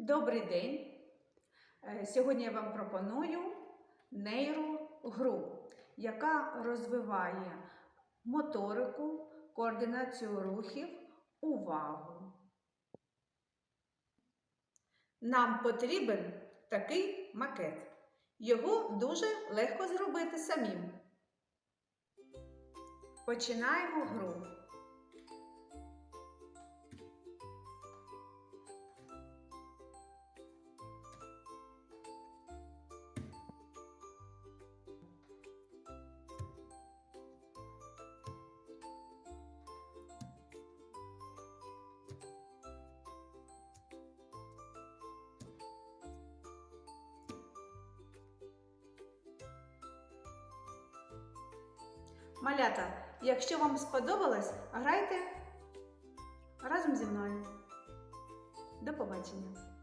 Добрий день! Е, Сьогодні я вам пропоную нейрогру, яка розвиває моторику, координацію рухів, увагу. Нам потрібен такий макет. Його дуже легко зробити самим. Починаємо гру. Малята, якщо вам сподобалось, грайте разом зі мною. До побачення!